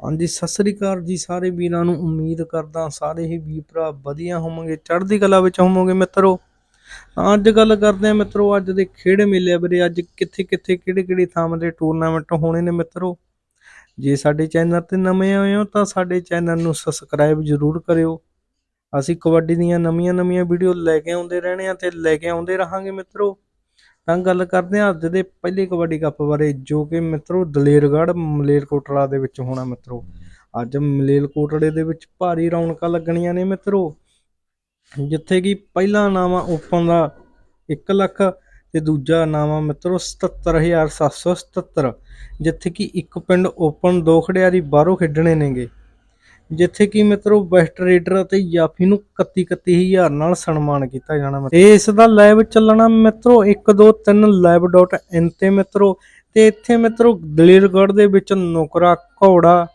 ਹਾਂਜੀ, ਸਤਿ ਸ੍ਰੀ ਅਕਾਲ ਜੀ ਸਾਰੇ ਵੀਰਾਂ ਨੂੰ। ਉਮੀਦ ਕਰਦਾ ਸਾਰੇ ਹੀ ਵੀਰ ਭਰਾ ਵਧੀਆ ਹੋਵੋਗੇ, ਚੜ੍ਹਦੀ ਕਲਾ ਵਿੱਚ ਹੋਵੋਗੇ ਮਿੱਤਰੋ। ਅੱਜ ਗੱਲ ਕਰਦੇ ਆ ਮਿੱਤਰੋ, ਅੱਜ ਦੇ ਖੇਡ ਮੇਲੇ ਵੀਰੇ। ਅੱਜ ਕਿੱਥੇ ਕਿੱਥੇ, ਕਿਹੜੇ ਕਿਹੜੇ ਥਾਵਾਂ ਦੇ ਟੂਰਨਾਮੈਂਟ ਹੋਣੇ ਨੇ ਮਿੱਤਰੋ। ਜੇ ਸਾਡੇ ਚੈਨਲ ਤੇ ਨਵੇਂ ਆਏ ਹੋ ਤਾਂ ਸਾਡੇ ਚੈਨਲ ਨੂੰ ਸਬਸਕ੍ਰਾਈਬ ਜ਼ਰੂਰ ਕਰਿਓ। ਅਸੀਂ ਕਬੱਡੀ ਦੀਆਂ ਨਵੀਆਂ-ਨਵੀਆਂ ਵੀਡੀਓ ਲੈ ਕੇ ਆਉਂਦੇ ਰਹਿਣੇ ਆ ਤੇ ਲੈ ਕੇ ਆਉਂਦੇ ਰਹਾਂਗੇ ਮਿੱਤਰੋ। ਤਾਂ ਗੱਲ ਕਰਦੇ ਹਾਂ ਅੱਜ ਦੇ ਪਹਿਲੇ ਕਬੱਡੀ ਕੱਪ ਬਾਰੇ, ਜੋ ਕਿ ਮਿੱਤਰੋ ਦਲੇਰਗੜ੍ਹ ਮਲੇਰਕੋਟਲਾ ਦੇ ਵਿੱਚ ਹੋਣਾ ਮਿੱਤਰੋ। ਅੱਜ ਮਲੇਰਕੋਟਲੇ ਦੇ ਵਿੱਚ ਭਾਰੀ ਰੌਣਕਾਂ ਲੱਗਣੀਆਂ ਨੇ ਮਿੱਤਰੋ, ਜਿੱਥੇ ਕਿ ਪਹਿਲਾ ਨਾਮ ਆ ਓਪਨ ਦਾ 1 ਲੱਖ ਤੇ ਦੂਜਾ ਨਾਮ ਆ ਮਿੱਤਰੋ 77777 ਜਿੱਥੇ ਕਿ ਇੱਕ ਪਿੰਡ ਓਪਨ ਦੋ ਖਿਡਾਰੀ ਬਾਹਰੋਂ ਖੇਡਣੇ ਨੇਗੇ। ਜਿੱਥੇ ਕਿ ਮਿੱਤਰੋ ਬੈਸਟ ਰੇਡਰ ਅਤੇ ਯਾਫ਼ੀ ਨੂੰ 31 31000 ਨਾਲ ਸਨਮਾਨ ਕੀਤਾ ਜਾਣਾ ਮਿੱਤਰੋ। ਤੇ ਇਸ ਦਾ ਲਾਈਵ ਚੱਲਣਾ ਮਿੱਤਰੋ 1 2 3 live.in ਤੇ ਮਿੱਤਰੋ। ਤੇ ਇੱਥੇ ਮਿੱਤਰੋ ਦਲੇਰਗੜ੍ਹ ਦੇ ਵਿੱਚ ਨੁਕਰਾ ਘੋੜਾ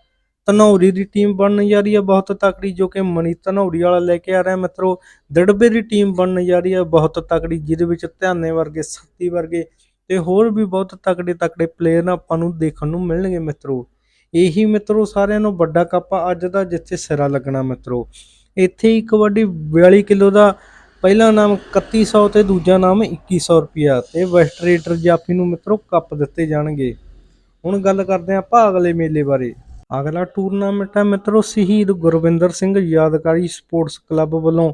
ਧਨੌਰੀ ਦੀ ਟੀਮ ਬਣਨ ਜਾ ਰਹੀ ਹੈ ਬਹੁਤ ਤਕੜੀ, ਜੋ ਕਿ ਮਨੀ ਧਨੌਰੀ ਵਾਲਾ ਲੈ ਕੇ ਆ ਰਿਹਾ ਮਿੱਤਰੋ। ਦੜਬੇ ਦੀ ਟੀਮ ਬਣਨ ਜਾ ਰਹੀ ਹੈ ਬਹੁਤ ਤਕੜੀ, ਜਿਹਦੇ ਵਿੱਚ ਧਿਆਨੇ ਵਰਗੇ ਸੱਤੀ ਵਰਗੇ ਤੇ ਹੋਰ ਵੀ ਬਹੁਤ ਤਕੜੇ ਤਕੜੇ ਪਲੇਅਰ ਆਪਾਂ ਨੂੰ ਦੇਖਣ ਨੂੰ ਮਿਲਣਗੇ ਮਿੱਤਰੋ। ਇਹੀ ਮਿੱਤਰੋ ਸਾਰਿਆਂ ਨੂੰ ਵੱਡਾ ਕੱਪ ਆ ਅੱਜ ਦਾ ਜਿੱਥੇ ਸਿਰਾ ਲੱਗਣਾ ਮਿੱਤਰੋ। ਇੱਥੇ ਹੀ ਕਬੱਡੀ 42 ਕਿਲੋ ਦਾ ਪਹਿਲਾ ਨਾਮ 3100 ਤੇ ਦੂਜਾ ਨਾਮ 2100 ਰੁਪਿਆ ਤੇ ਵੈਸਟ ਰੇਡਰ ਜਾਫੀ ਨੂੰ ਮਿੱਤਰੋ ਕੱਪ ਦਿੱਤੇ ਜਾਣਗੇ। ਹੁਣ ਗੱਲ ਕਰਦੇ ਹਾਂ ਆਪਾਂ ਅਗਲੇ ਮੇਲੇ ਬਾਰੇ। ਅਗਲਾ ਟੂਰਨਾਮੈਂਟ ਹੈ ਮਿੱਤਰੋ ਸ਼ਹੀਦ ਗੁਰਵਿੰਦਰ ਸਿੰਘ ਯਾਦਗਾਰੀ ਸਪੋਰਟਸ ਕਲੱਬ ਵੱਲੋਂ।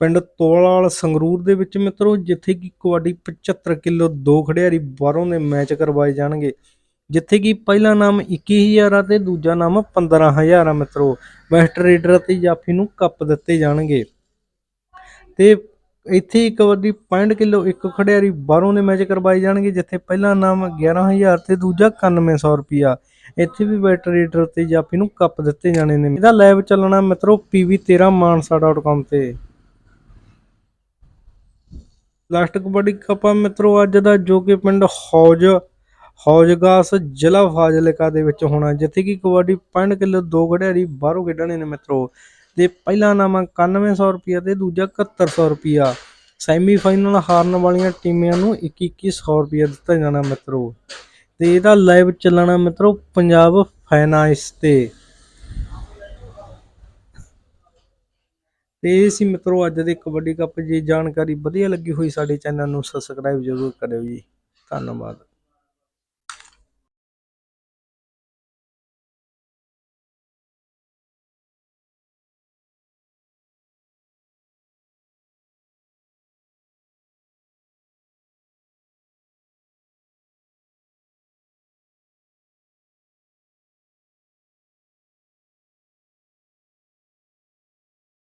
ਪਿੰਡ ਤੋਲਾਲ ਸੰਗਰੂਰ ਦੇ ਵਿੱਚ ਮਿੱਤਰੋ ਜਿੱਥੇ ਕਿ ਕਬੱਡੀ 75 ਕਿਲੋ ਦੋ ਖਿਡਾਰੀ ਬਾਹਰੋਂ ਦੇ ਮੈਚ ਕਰਵਾਏ ਜਾਣਗੇ। ਜਿੱਥੇ ਕਿ ਪਹਿਲਾ ਨਾਮ 21000 ਆ ਤੇ ਦੂਜਾ ਨਾਮ 15000 ਆ ਮਿੱਤਰੋ। ਵੈਸਟ ਰੇਡਰ ਅਤੇ ਜਾਫੀ ਨੂੰ ਕੱਪ ਦਿੱਤੇ ਜਾਣਗੇ। ਤੇ ਇੱਥੇ ਹੀ ਕਬੱਡੀ 65 ਕਿਲੋ ਇੱਕ ਖਿਡਾਰੀ ਬਾਹਰੋਂ ਦੇ ਮੈਚ ਕਰਵਾਏ ਜਾਣਗੇ, ਜਿੱਥੇ ਪਹਿਲਾ ਨਾਮ 11000 ਤੇ ਦੂਜਾ 9100 ਰੁਪਿਆ ਇੱਥੇ ਵੀ ਵੈਸਟ ਰੇਡਰ ਤੇ ਜਾਫੀ ਨੂੰ ਕੱਪ ਦਿੱਤੇ ਜਾਣੇ ਨੇ। ਇਹਦਾ ਲਾਈਵ ਚੱਲਣਾ ਮਿੱਤਰੋ pv13 ਮਾਨਸਾ.com ਤੇ। ਲਾਸਟ ਕਬੱਡੀ ਕੱਪ ਆ ਮਿੱਤਰੋ, ਅੱਜ ਦਾ ਜੋ ਕਿ ਪਿੰਡ ਹੌਜ ਹੌਜਗਾਸ ਜ਼ਿਲ੍ਹਾ ਫਾਜ਼ਿਲਕਾ ਦੇ ਵਿੱਚ ਹੋਣਾ, ਜਿੱਥੇ ਕਿ ਕਬੱਡੀ 65 ਕਿਲੋ, ਦੋ ਖਿਡਾਰੀ, ਬਾਹਰੋਂ ਖੇਡਣੇ ਨੇ ਮਿੱਤਰੋ। ਤੇ ਪਹਿਲਾ ਨਾਮ ਆ 9100 ਰੁਪਿਆ ਤੇ ਦੂਜਾ 7100 ਰੁਪਿਆ ਸੈਮੀਫਾਈਨਲ ਹਾਰਨ ਵਾਲੀਆਂ ਟੀਮਾਂ ਨੂੰ 2100 ਰੁਪਿਆ ਦਿੱਤਾ ਜਾਣਾ ਮਿੱਤਰੋ। ਤੇ ਇਹਦਾ ਲਾਈਵ ਚੱਲਣਾ ਮਿੱਤਰੋ ਪੰਜਾਬ ਫਾਈਨਾਂਸ ਤੇ। ਤੇ ਇਹ ਸੀ ਮਿੱਤਰੋ ਅੱਜ ਦੇ ਕਬੱਡੀ ਕੱਪ। ਜੀ ਜਾਣਕਾਰੀ ਵਧੀਆ ਲੱਗੀ ਹੋਈ ਸਾਡੇ ਚੈਨਲ ਨੂੰ ਸਬਸਕ੍ਰਾਈਬ ਜ਼ਰੂਰ ਕਰਿਓ ਜੀ। ਧੰਨਵਾਦ।